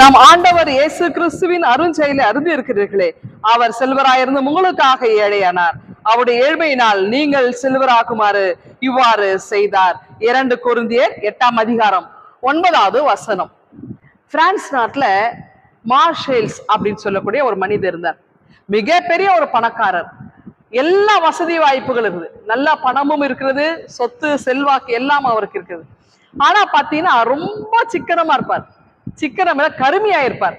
நம் ஆண்டவர் இயேசு கிறிஸ்துவின் அருஞ்செயலை அறிந்து இருக்கிறீர்களே அவர் செல்வராயிருந்து உங்களுக்காக ஏழையானார். அவருடைய ஏழ்மையினால் நீங்கள் செல்வராகுமாறு இவ்வாறு செய்தார். இரண்டு குருந்தியர் எட்டாம் அதிகாரம் ஒன்பதாவது வசனம். பிரான்ஸ் நாட்டுல மார்ஷேல்ஸ் அப்படின்னு சொல்லக்கூடிய ஒரு மனிதர் இருந்தார். மிகப்பெரிய ஒரு பணக்காரர். எல்லா வசதி வாய்ப்புகள் இருக்குது. நல்லா பணமும் இருக்கிறது சொத்து செல்வாக்கு எல்லாம் அவருக்கு இருக்குது. ஆனா பாத்தீங்கன்னா ரொம்ப சிக்கனமா இருப்பார். சிக்கனமா கருமையா இருப்பார்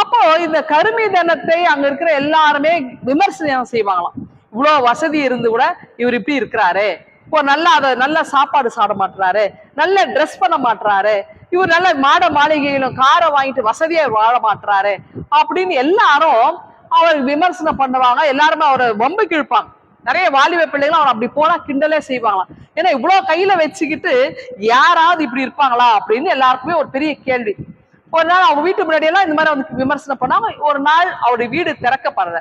அப்போ இந்த கருமி தனத்தை அங்க இருக்கிற எல்லாருமே விமர்சனம் செய்வாங்களாம். இவ்வளோ வசதி இருந்து கூட இவர் இப்படி இருக்கிறாரு. இப்போ நல்லா அதை நல்ல சாப்பாடு சாப்பிட மாட்டுறாரு. நல்ல ட்ரெஸ் பண்ண மாட்டுறாரு. இவர் நல்ல மாட மாளிகையிலும் காரை வாங்கிட்டு வசதியா வாழ மாட்டுறாரு. அப்படின்னு எல்லாரும் அவர் விமர்சனம் பண்ணுவாங்க. எல்லாருமே அவரை வம்பு கிழப்பாங்க. நிறைய வாலிப பிள்ளைகள் அவர் அப்படி போனா கிண்டலே செய்வாங்களாம். ஏன்னா இவ்வளவு கையில வச்சுக்கிட்டு யாராவது இப்படி இருப்பாங்களா அப்படின்னு எல்லாருக்குமே ஒரு பெரிய கேள்வி. ஒரு நாள் அவங்க வீட்டு முன்னாடி எல்லாம் இந்த மாதிரி வந்து விமர்சனம் பண்ணாங்க ஒரு நாள் அவருடைய வீடு திறக்கப்படுற.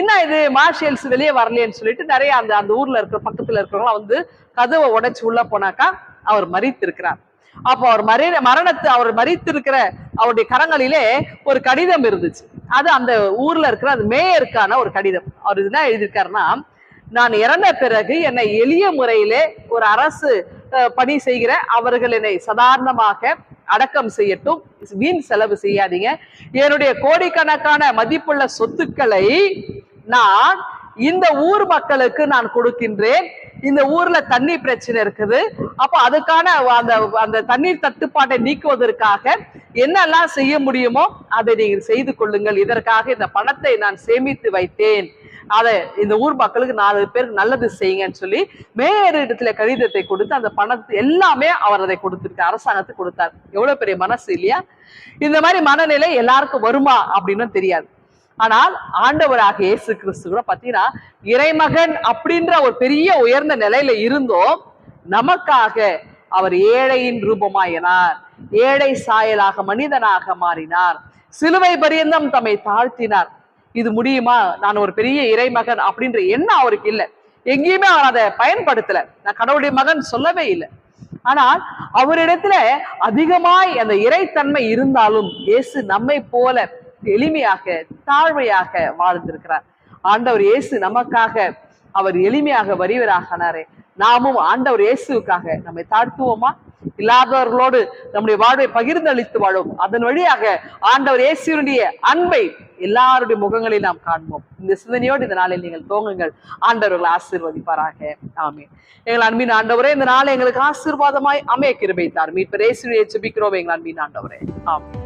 என்ன இது மார்ஷியல்ஸ் வெளியே வரலையேன்னு சொல்லிட்டு நிறைய அந்த அந்த ஊர்ல இருக்கிற பக்கத்துல இருக்கிறவங்க வந்து கதவை உடைச்சு உள்ள போனாக்கா அவர் மறித்து இருக்கிறார் அப்போ அவர் மறை மரணத்தை அவர் மறித்து இருக்கிற அவருடைய கரங்களிலே ஒரு கடிதம் இருந்துச்சு. அது அந்த ஊர்ல இருக்கிற அது மேயருக்கான ஒரு கடிதம். அவர் என்ன எழுதியிருக்காருன்னா நான் இறந்த பிறகு என்னை எளிய முறையிலே ஒரு அரசு பணி செய்கிற அவர்கள் என்னை சாதாரணமாக அடக்கம் செய்யட்டும் வீண் செலவு செய்யாதீங்க. என்னுடைய கோடிக்கணக்கான மதிப்புள்ள சொத்துக்களை நான் இந்த ஊர் மக்களுக்கு நான் கொடுக்கின்றேன். இந்த ஊர்ல தண்ணி பிரச்சனை இருக்குது. அப்ப அதுக்கான அந்த அந்த தண்ணீர் தட்டுப்பாட்டை நீக்குவதற்காக என்னெல்லாம் செய்ய முடியுமோ அதை நீங்கள் செய்து கொள்ளுங்கள். இதற்காக இந்த பணத்தை நான் சேமித்து வைத்தேன். அதை இந்த ஊர் மக்களுக்கு நாலு பேருக்கு நல்லது செய்யுங்கன்னு சொல்லி மேயர் இடத்துல கடிதத்தை கொடுத்து அந்த பணத்தை எல்லாமே அவர் அதை கொடுத்திருக்கார். அரசாங்கத்துக்கு கொடுத்தார். எவ்வளவு பெரிய மனசு இல்லையா? இந்த மாதிரி மனநிலை எல்லாருக்கும் வருமா அப்படின்னு தெரியாது. ஆனால் ஆண்டவராக இயேசு கிறிஸ்து கூட பாத்தீங்கன்னா இறைமகன் அப்படின்ற ஒரு பெரிய உயர்ந்த நிலையில இருந்தோம் நமக்காக அவர் ஏழையின் ரூபமாயினார். ஏழை சாயலாக மனிதனாக மாறினார். சிலுவை பரியந்தம் தம்மை தாழ்த்தினார். இது முடியுமா? நான் ஒரு பெரிய இறைமகன் அப்படின்ற எண்ணம் அவருக்கு இல்லை. எங்கேயுமே அவர் அதை பயன்படுத்தல. நான் கடவுளுடைய மகன் சொல்லவே இல்லை. ஆனால் அவரிடத்துல அதிகமாய் அந்த இறைத்தன்மை இருந்தாலும் இயேசு நம்மை போல எளிமையாக தாழ்மையாக வாழ்ந்திருக்கிறார். ஆண்டவர் இயேசு நமக்காக அவர் எளிமையாக வரிவராகினாரே. நாமும் ஆண்டவர் இயேசுவுக்காக நம்மை தாழ்த்துவோமா? இல்லாதவர்களோடு நம்முடைய வாழ்வை பகிர்ந்தளித்து வாழும். அதன் வழியாக ஆண்டவர் இயேசுடைய அன்பை எல்லாருடைய முகங்களில் நாம் காண்போம். இந்த சிந்தனையோடு இந்த நாளில் நீங்கள் தோங்குங்கள். ஆண்டவர்களை ஆசீர்வதிப்பாராக. ஆமே எங்கள் அன்பின் ஆண்டவரே இந்த நாளை எங்களுக்கு ஆசீர்வாதமாய் அமைய கிருபை தார். மீட்பர் இயேசுடைய சுபிக்கிறோம் எங்கள் அன்பின் ஆண்டவரே. ஆமே